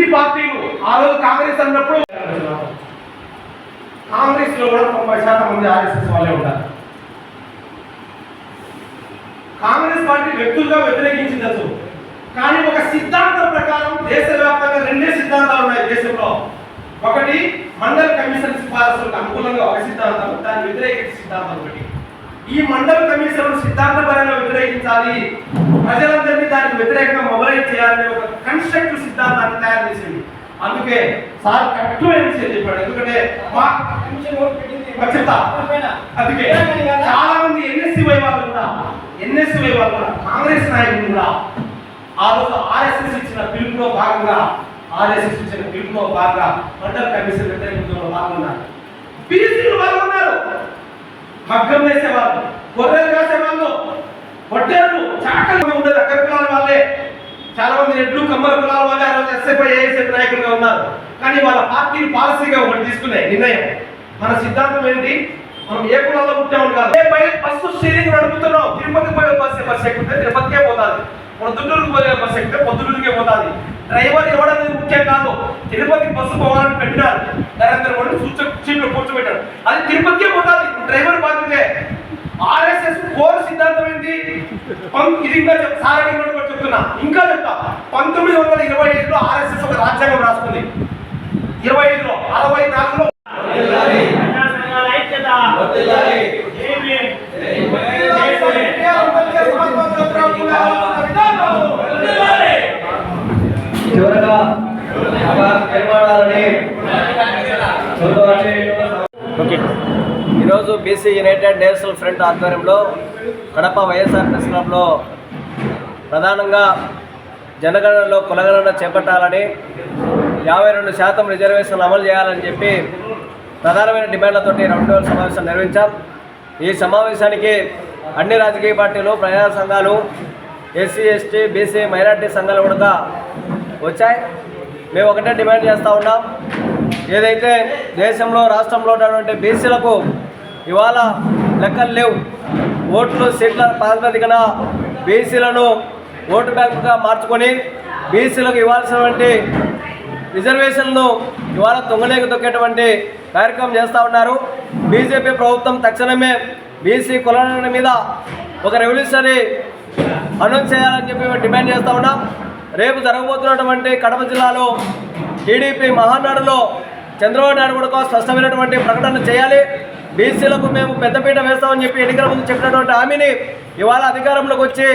అన్ని పార్టీలు ఆ రోజు కాంగ్రెస్ అన్నప్పుడు కాంగ్రెస్లో కూడా తొంభై శాతం మంది ఆర్ఎస్ఎస్ వాళ్ళే ఉంటారు కాంగ్రెస్ పార్టీ వ్యక్తులుగా వ్యతిరేకించిందచ్చు కానీ ఒక సిద్ధాంతం ప్రకారం దేశవ్యాప్తంగా రెండే సిద్ధాంతాలు ఉన్నాయి దేశంలో. ఒకటి మండల కమిషన్ సిఫారసులకు అనుకూలంగా ఒక సిద్ధాంతం దాన్ని వ్యతిరేక సిద్ధాంతం ఒకటి. ఈ మండల కమిషన్ సిద్ధాంతపరంగా వ్యతిరేకించాలి. ప్రజలందరినీ దానికి వ్యతిరేకంగా మొబైల్ చేయాలనే ఒక కన్స్ట్రక్టివ్ సిద్ధాంతాన్ని తయారు చేసింది. అందుకే సార్ కరెక్ట్ విషయం చెప్పాడు. ఎందుకంటే మా మరి అందుకే చాలా మంది ఎన్ఎస్సి వై వాళ్ళు కూడా ఎన్ఎస్సి వై వాళ్ళు కూడా కాంగ్రెస్ నాయకులు కూడా ఆ రోజు ఆర్ఎస్ఎస్ ఇచ్చిన పిలుపులో భాగంగా ఆర్ఎస్ఎస్ ఇచ్చిన పిలుపులో భాగంగా మండల కమిషన్ వ్యతిరేకంలో పాల్గొన్నారు బీసీలు పాల్గొన్నారు మగ్గం వేసేవాళ్ళు గొర్రెలు కాసేవాళ్ళు వడ్డేరు చాకలు ఉండేది అక్కడ కులాల వాళ్ళే. చాలా మంది ఎడ్లు కమ్మల కులాల వాళ్ళే ఆ రోజు ఎస్ఎఫ్ఐ ఏఎస్ఎఫ్ నాయకులుగా ఉన్నారు. కానీ వాళ్ళ పార్టీ పాలసీగా ఒకటి తీసుకునే నిర్ణయం. మన సిద్ధాంతం ఏంటి? మనం ఏ కులాల్లో పుట్టామని కాదు. ఏ పై బస్సు స్టీరింగ్ నడుపుతున్నాం? తిరుపతికి పోయే బస్సు బస్సు ఎక్కుతే తిరుపతికే పోతాది. మన దుడ్డూరుకు పోయే బస్సు ఎక్కితే పొద్దుటూరుకే పోతాది. డ్రైవర్ ఎవడనేది ముఖ్యం కాదు. తిరుపతికి బస్సు పోవాలని పెట్టారు నరేంద్ర మోడీ సూచన సీట్లో కూర్చోబెట్టాడు అది తిరుపతికే పోతాది డ్రైవర్ బాధ్యతే ఆర్ఎస్ఎస్ కోర్ సిద్ధాంతం ఏంటి ఇది ఇంకా చెప్- సార్ కూడా చెప్తున్నా. ఇంకా చెప్తా. పంతొమ్మిది వందల ఇరవై ఐదులో ఆర్ఎస్ఎస్ ఒక రాజ్యాంగం రాసుకుంది. ఇరవై ఐదులో అరవై నాలుగులో ఈరోజు బీసీ యునైటెడ్ నేషనల్ ఫ్రంట్ ఆధ్వర్యంలో కడప వైఎస్ఆర్ ప్రెస్ క్లబ్లో ప్రధానంగా జనగణనలో కులగణన చేపట్టాలని యాభై రెండు శాతం రిజర్వేషన్లు అమలు చేయాలని చెప్పి ప్రధానమైన డిమాండ్లతోటి రెండు వేల సమావేశం నిర్వహించాం. ఈ సమావేశానికి అన్ని రాజకీయ పార్టీలు ప్రజా సంఘాలు ఎస్సీ ఎస్టీ బీసీ మైనార్టీ సంఘాలు కూడా వచ్చాయి. మేము ఒకటే డిమాండ్ చేస్తూ ఉన్నాం. ఏదైతే దేశంలో రాష్ట్రంలో ఉన్నటువంటి బీసీలకు ఇవాళ లెక్కలు లేవు. ఓట్లు సీట్ల ప్రాతిపదికన బీసీలను ఓటు బ్యాంకుగా మార్చుకొని బీసీలకు ఇవ్వాల్సినటువంటి రిజర్వేషన్లు ఇవాళ తొంగలేక తొక్కేటువంటి కార్యక్రమం చేస్తూ ఉన్నారు. బీజేపీ ప్రభుత్వం తక్షణమే బీసీ కులాల మీద ఒక రెవల్యూషనరీ అనౌన్స్ చేయాలని చెప్పి మేము డిమాండ్ చేస్తూ ఉన్నాం. రేపు జరగబోతున్నటువంటి కడప జిల్లాలో టీడీపీ మహానాడులో చంద్రబాబు నాయుడు కూడా స్పష్టమైనటువంటి ప్రకటన చేయాలి. బీసీలకు మేము పెద్దపీట వేస్తామని చెప్పి ఎన్నికల ముందు చెప్పినటువంటి హామీని ఇవాళ అధికారంలోకి వచ్చి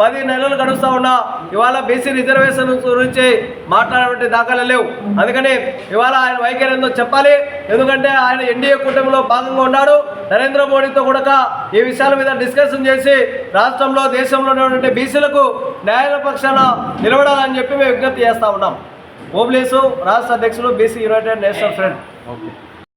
పది నెలలు గడుస్తూ ఉన్నా ఇవాళ బీసీ రిజర్వేషన్ గురించి మాట్లాడేటువంటి దాఖలు లేవు. అందుకని ఇవాళ ఆయన వైఖరి ఎందుకు చెప్పాలి. ఎందుకంటే ఆయన ఎన్డీఏ కూటమిలో భాగంగా ఉన్నాడు. నరేంద్ర మోడీతో కూడా ఈ విషయాల మీద డిస్కషన్ చేసి రాష్ట్రంలో దేశంలో ఉన్నటువంటి బీసీలకు న్యాయపక్షాన నిలబడాలని చెప్పి మేము విజ్ఞప్తి చేస్తా ఉన్నాం. ఓబ్లేసు రాష్ట్ర అధ్యక్షులు బీసీ యునైటెడ్ నేషనల్ ఫ్రంట్.